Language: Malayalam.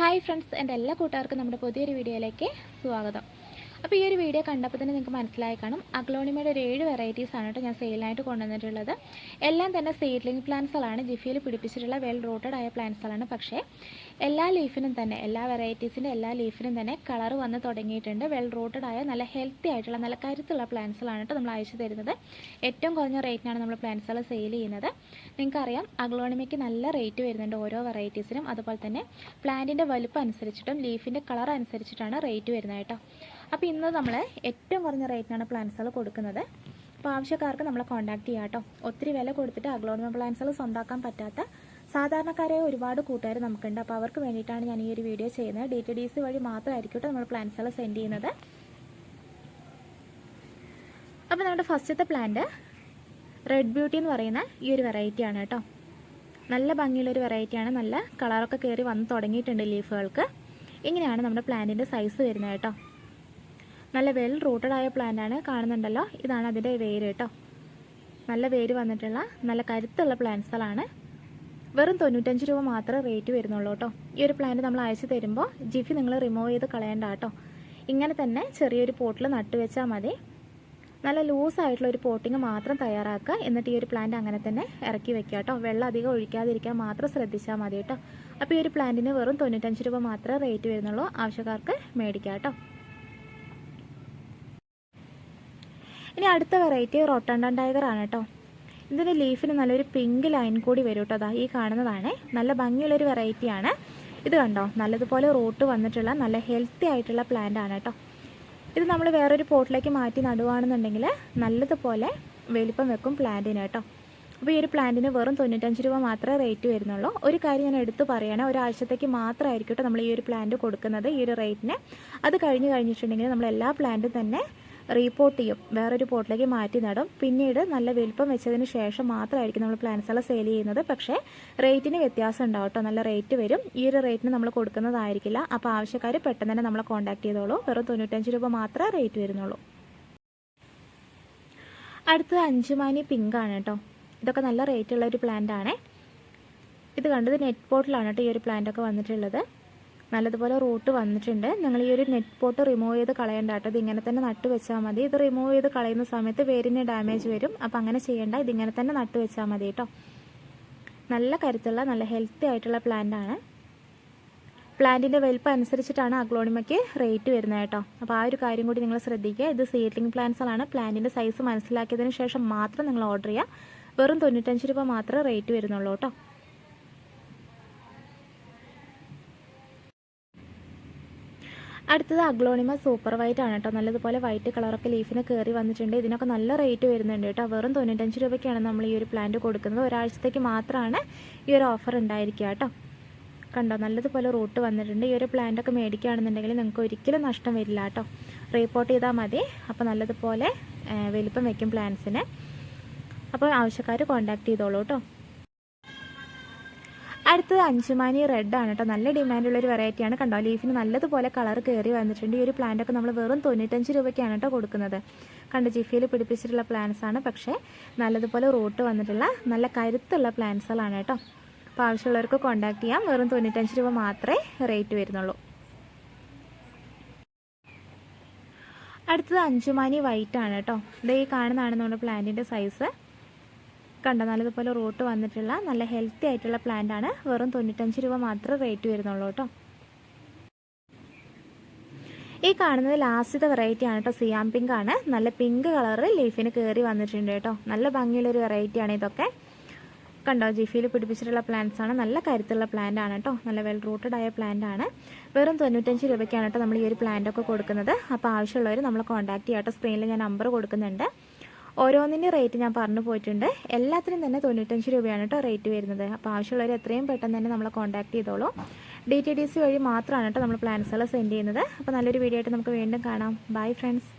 ഹായ് ഫ്രണ്ട്സ് എന്റെ എല്ലാ കൂട്ടുകാർക്കും നമ്മുടെ പുതിയൊരു വീഡിയോയിലേക്ക് സ്വാഗതം. അപ്പോൾ ഈ ഒരു വീഡിയോ കണ്ടപ്പോൾ തന്നെ നിങ്ങൾക്ക് മനസ്സിലായി കാണും. അഗ്ലോണിമയുടെ ഒരു ഏഴ് വെറൈറ്റീസ് ആണ് കേട്ടോ ഞാൻ സെയിലായിട്ട് കൊണ്ടുവന്നിട്ടുള്ളത്. എല്ലാം തന്നെ സീഡ്ലിംഗ് പ്ലാന്റ്സുകളാണ് ജിഫിയിൽ പിടിപ്പിച്ചിട്ടുള്ള വെൽ റൂട്ടഡ് ആയ പ്ലാന്റ്സുകളാണ് പക്ഷേ എല്ലാ ലീഫിനും തന്നെ എല്ലാ വെറൈറ്റീസിന്റെ എല്ലാ ലീഫിനും തന്നെ കളർ വന്ന് തുടങ്ങിയിട്ടുണ്ട്. വെൽ റൂട്ടഡ് ആയ നല്ല ഹെൽത്തി ആയിട്ടുള്ള നല്ല കരുത്തുള്ള പ്ലാന്റ്സുകളാണ് കേട്ടോ നമ്മൾ അയച്ചു തരുന്നത്. ഏറ്റവും കുറഞ്ഞ റേറ്റിനാണ് നമ്മൾ പ്ലാന്റ്സുകൾ സെയിൽ ചെയ്യുന്നത്. നിങ്ങൾക്കറിയാം അഗ്ലോണിമയ്ക്ക് നല്ല റേറ്റ് വരുന്നുണ്ട് ഓരോ വെറൈറ്റീസിനും അതുപോലെ തന്നെ പ്ലാന്റിന്റെ വലുപ്പം അനുസരിച്ചിട്ടും ലീഫിന്റെ കളർ അനുസരിച്ചിട്ടാണ് റേറ്റ് വരുന്നത് കേട്ടോ. അപ്പോൾ ഇന്ന് നമ്മൾ ഏറ്റവും കുറഞ്ഞ റേറ്റിനാണ് പ്ലാന്റ്സുകൾ കൊടുക്കുന്നത്. അപ്പോൾ ആവശ്യക്കാർക്ക് നമ്മളെ കോൺടാക്ട് ചെയ്യാം കേട്ടോ ഒത്തിരി വില കൊടുത്തിട്ട് അഗ്ലോണിമ പ്ലാന്റ്സുകൾ സ്വന്തമാക്കാൻ പറ്റാത്ത സാധാരണക്കാരായ ഒരുപാട് കൂട്ടുകാർ നമുക്കുണ്ട്. അപ്പോൾ അവർക്ക് വേണ്ടിയിട്ടാണ് ഞാൻ ഈ ഒരു വീഡിയോ ചെയ്യുന്നത്. ഡി ടി ഡി സി വഴി മാത്രമായിരിക്കും നമ്മൾ എല്ലാം സെൻഡ് ചെയ്യുന്നത്. അപ്പോൾ നമ്മുടെ ഫസ്റ്റത്തെ പ്ലാന്റ് റെഡ് ബ്യൂട്ടി എന്ന് പറയുന്ന ഈ ഒരു വെറൈറ്റിയാണ് കേട്ടോ നല്ല ഭംഗിയുള്ളൊരു വെറൈറ്റിയാണ് നല്ല കളറൊക്കെ കയറി വന്ന് തുടങ്ങിയിട്ടുണ്ട് ലീഫുകൾക്ക് ഇങ്ങനെയാണ് നമ്മുടെ പ്ലാന്റിന്റെ സൈസ് വരുന്നത് കേട്ടോ നല്ല വെൽ റൂട്ടഡ് ആയ പ്ലാന്റാണ് കാണുന്നുണ്ടല്ലോ. ഇതാണ് അതിന്റെ വേര് കേട്ടോ നല്ല വേര് വന്നിട്ടുള്ള നല്ല കരുത്തുള്ള പ്ലാന്റ്സുകളാണ് വെറും തൊണ്ണൂറ്റഞ്ച് രൂപ മാത്രമേ റേറ്റ് വരുന്നുള്ളൂ കേട്ടോ ഈ ഒരു പ്ലാന്റ് നമ്മൾ അയച്ചു തരുമ്പോൾ ജിഫി നിങ്ങൾ റിമൂവ് ചെയ്ത് കളയണ്ട കേട്ടോ ഇങ്ങനെ തന്നെ ചെറിയൊരു പോട്ടിൽ നട്ടുവെച്ചാൽ മതി. നല്ല ലൂസായിട്ടുള്ള ഒരു പോട്ടിങ് മാത്രം തയ്യാറാക്കുക. എന്നിട്ട് ഈ ഒരു പ്ലാന്റ് അങ്ങനെ തന്നെ ഇറക്കി വെക്കുക കേട്ടോ വെള്ളം അധികം ഒഴിക്കാതിരിക്കാൻ മാത്രം ശ്രദ്ധിച്ചാൽ മതി കേട്ടോ അപ്പോൾ ഈ ഒരു പ്ലാന്റിന് വെറും തൊണ്ണൂറ്റഞ്ച് രൂപ മാത്രമേ റേറ്റ് വരുന്നുള്ളൂ. ആവശ്യക്കാർക്ക് മേടിക്കാം കേട്ടോ ഇനി അടുത്ത വെറൈറ്റി റോട്ടണ്ടൻ ടൈഗർ ആണ് കേട്ടോ ഇതിന്റെ ലീഫിന് നല്ലൊരു പിങ്ക് ലൈൻ കൂടി വരും കേട്ടോ. അതാ ഈ കാണുന്നതാണ്. നല്ല ഭംഗിയുള്ളൊരു വെറൈറ്റിയാണ് ഇത് കണ്ടോ? നല്ലതുപോലെ റൂട്ട് വന്നിട്ടുള്ള നല്ല ഹെൽത്തി ആയിട്ടുള്ള പ്ലാന്റ് ആണ് കേട്ടോ. ഇത് നമ്മൾ വേറൊരു പോട്ടിലേക്ക് മാറ്റി നടുവാണെന്നുണ്ടെങ്കിൽ നല്ലതുപോലെ വലിപ്പം വെക്കും പ്ലാന്റിന് കേട്ടോ. അപ്പോൾ ഈ ഒരു പ്ലാന്റിന് വെറും തൊണ്ണൂറ്റഞ്ച് രൂപ മാത്രമേ റേറ്റ് വരുന്നുള്ളൂ. ഒരു കാര്യം ഞാൻ എടുത്തു പറയണേ ഒരാഴ്ചത്തേക്ക് മാത്രമായിരിക്കും നമ്മൾ ഈ ഒരു പ്ലാന്റ് കൊടുക്കുന്നത് ഈ ഒരു റേറ്റിന് അത് കഴിഞ്ഞ് കഴിഞ്ഞിട്ടുണ്ടെങ്കിൽ നമ്മൾ എല്ലാ പ്ലാന്റും തന്നെ റീപോർട്ട് ചെയ്യും. വേറൊരു പോട്ടിലേക്ക് മാറ്റി നടും. പിന്നീട് നല്ല വലിപ്പം വെച്ചതിന് ശേഷം മാത്രമായിരിക്കും നമ്മൾ പ്ലാന്റ്സുകൾ സെയിൽ ചെയ്യുന്നത്. പക്ഷേ റേറ്റിന് വ്യത്യാസം ഉണ്ടാവും നല്ല റേറ്റ് വരും. ഈ ഒരു റേറ്റിന് നമ്മൾ കൊടുക്കുന്നതായിരിക്കില്ല. അപ്പോൾ ആവശ്യക്കാർ പെട്ടെന്ന് തന്നെ നമ്മളെ കോൺടാക്ട് ചെയ്തോളൂ. വെറും തൊണ്ണൂറ്റഞ്ച് രൂപ മാത്രമേ റേറ്റ് വരുന്നുള്ളൂ. അടുത്തത് അഞ്ചുമാനി ആണ് കേട്ടോ. ഇതൊക്കെ നല്ല റേറ്റ് ഉള്ള ഒരു പ്ലാന്റ് ആണേ. ഇത് കണ്ടത് നെറ്റ് പോട്ടിലാണ് കേട്ടോ ഈ ഒരു പ്ലാന്റ് ഒക്കെ വന്നിട്ടുള്ളത്. നല്ലതുപോലെ റൂട്ട് വന്നിട്ടുണ്ട്. നിങ്ങൾ ഈ ഒരു നെറ്റ് പോട്ട് റിമൂവ് ചെയ്ത് കളയേണ്ട കേട്ടോ. ഇത് ഇങ്ങനെ തന്നെ നട്ട് വെച്ചാൽ മതി. ഇത് റിമൂവ് ചെയ്ത് കളയുന്ന സമയത്ത് വേരിന് ഡാമേജ് വരും. അപ്പം അങ്ങനെ ചെയ്യേണ്ട. ഇതിങ്ങനെ തന്നെ നട്ട് വെച്ചാൽ മതി കേട്ടോ. നല്ല കരുത്തുള്ള നല്ല ഹെൽത്തി ആയിട്ടുള്ള പ്ലാന്റ് ആണ്. പ്ലാന്റിന്റെ വലിപ്പം അനുസരിച്ചിട്ടാണ് അഗ്ലോണിമയ്ക്ക് റേറ്റ് വരുന്നത് കേട്ടോ. അപ്പോൾ ആ ഒരു കാര്യം കൂടി നിങ്ങൾ ശ്രദ്ധിക്കുക. ഇത് സീഡ്ലിംഗ് പ്ലാന്റ്സുകളാണ് പ്ലാന്റിന്റെ സൈസ് മനസ്സിലാക്കിയതിന് ശേഷം മാത്രം നിങ്ങൾ ഓർഡർ ചെയ്യുക. വെറും തൊണ്ണൂറ്റഞ്ച് രൂപ മാത്രമേ റേറ്റ് വരുന്നുള്ളൂ കേട്ടോ. അടുത്തത് അഗ്ലോണിമ സൂപ്പർ വൈറ്റ് ആണ് കേട്ടോ. നല്ലതുപോലെ വൈറ്റ് കളറൊക്കെ ലീഫിന് കയറി വന്നിട്ടുണ്ട്. ഇതിനൊക്കെ നല്ല റേറ്റ് വരുന്നുണ്ട് കേട്ടോ. വെറും തൊണ്ണൂറ്റഞ്ച് രൂപയ്ക്കാണ് നമ്മൾ ഈ ഒരു പ്ലാന്റ് കൊടുക്കുന്നത്. ഒരാഴ്ചത്തേക്ക് മാത്രമാണ് ഈ ഒരു ഓഫർ ഉണ്ടായിരിക്കുക കേട്ടോ. കണ്ടോ? നല്ലതുപോലെ റൂട്ട് വന്നിട്ടുണ്ട്. ഈ ഒരു പ്ലാന്റൊക്കെ മേടിക്കുകയാണെന്നുണ്ടെങ്കിൽ നിങ്ങൾക്ക് ഒരിക്കലും നഷ്ടം വരില്ല കേട്ടോ. റീപ്പോർട്ട് ചെയ്താൽ മതി. അപ്പോൾ നല്ലതുപോലെ വലിപ്പം വയ്ക്കും പ്ലാന്റ്സിന് അപ്പോൾ ആവശ്യക്കാർ കോൺടാക്ട് ചെയ്തോളൂ കേട്ടോ. അടുത്തത് അഞ്ചുമാനി റെഡ് ആണ് കേട്ടോ നല്ല ഡിമാൻഡുള്ള ഒരു വെറൈറ്റിയാണ് കണ്ടോ? ലീഫിന് നല്ലതുപോലെ കളർ കയറി വന്നിട്ടുണ്ട്. ഈ ഒരു പ്ലാന്റ് ഒക്കെ നമ്മൾ വെറും തൊണ്ണൂറ്റഞ്ച് രൂപയ്ക്കാണ് കേട്ടോ കൊടുക്കുന്നത്. കണ്ട്? ജിഫിയിൽ പിടിപ്പിച്ചിട്ടുള്ള പ്ലാന്റ്സ് ആണ്. പക്ഷേ നല്ലതുപോലെ റൂട്ട് വന്നിട്ടുള്ള നല്ല കരുത്തുള്ള പ്ലാന്റ്സുകളാണ് കേട്ടോ അപ്പോൾ ആവശ്യമുള്ളവർക്ക് കോൺടാക്ട് ചെയ്യാം. വെറും തൊണ്ണൂറ്റഞ്ച് രൂപ മാത്രമേ റേറ്റ് വരുന്നുള്ളൂ. അടുത്തത് അഞ്ചുമാനി വൈറ്റ് ആണ് കേട്ടോ ഇത് ഈ കാണുന്നതാണ് നമ്മുടെ പ്ലാന്റിന്റെ സൈസ് കണ്ടോ നല്ലതുപോലെ റൂട്ട് വന്നിട്ടുള്ള നല്ല ഹെൽത്തി ആയിട്ടുള്ള പ്ലാന്റ് ആണ്. വെറും തൊണ്ണൂറ്റഞ്ച് രൂപ മാത്രമേ റേറ്റ് വരുന്നുള്ളൂ കേട്ടോ. ഈ കാണുന്നത് ലാസ്റ്റത്തെ വെറൈറ്റി ആണ് കേട്ടോ സിയാം പിങ്ക് ആണ്. നല്ല പിങ്ക് കളറ് ലീഫിന് കയറി വന്നിട്ടുണ്ട് കേട്ടോ. നല്ല ഭംഗിയുള്ളൊരു വെറൈറ്റി ആണ് ഇതൊക്കെ. കണ്ടോ ജിഫിയിൽ പിടിപ്പിച്ചിട്ടുള്ള പ്ലാന്റ്സ് ആണ്. നല്ല കരുത്തുള്ള പ്ലാന്റ് ആണ് കേട്ടോ. നല്ല വെൽ റൂട്ടഡ് ആയ പ്ലാന്റ് ആണ്. വെറും തൊണ്ണൂറ്റഞ്ച് രൂപയ്ക്കാണ് കേട്ടോ നമ്മൾ ഈ ഒരു പ്ലാന്റ് ഒക്കെ കൊടുക്കുന്നത്. അപ്പോൾ ആവശ്യമുള്ളവർ നമ്മളെ കോൺടാക്ട് ചെയ്യാം കേട്ടോ. സ്ക്രീനിൽ ഞാൻ നമ്പർ കൊടുക്കുന്നുണ്ട്. ഓരോന്നിന്റെ റേറ്റ് ഞാൻ പറഞ്ഞു പോയിട്ടുണ്ട്. എല്ലാത്തിനും തന്നെ തൊണ്ണൂറ്റഞ്ച് രൂപയാണ് കേട്ടോ റേറ്റ് വരുന്നത്. അപ്പോൾ ആവശ്യമുള്ളവർ എത്രയും പെട്ടെന്ന് തന്നെ നമ്മളെ കോൺടാക്ട് ചെയ്തോളൂ. ഡി ടി ഡി സി വഴി മാത്രമാണ് കേട്ടോ നമ്മൾ പ്ലാൻസുകൾ സെൻഡ് ചെയ്യുന്നത്. അപ്പോൾ നല്ലൊരു വീഡിയോ ആയിട്ട് നമുക്ക് വീണ്ടും കാണാം. Bye friends.